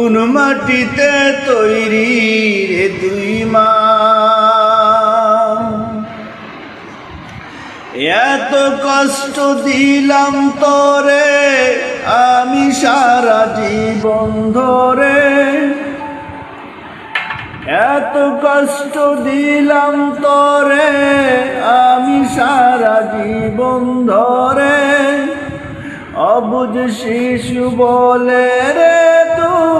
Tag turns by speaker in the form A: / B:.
A: কোন মাটিতে তৈরি রে তুই মা। এত কষ্ট দিলাম তোরে, আমি সারা জীবন ধরে। এত কষ্ট দিলাম তোরে, আমি সারা জীবন ধরে। অবুঝ শিশু বলে রে তুই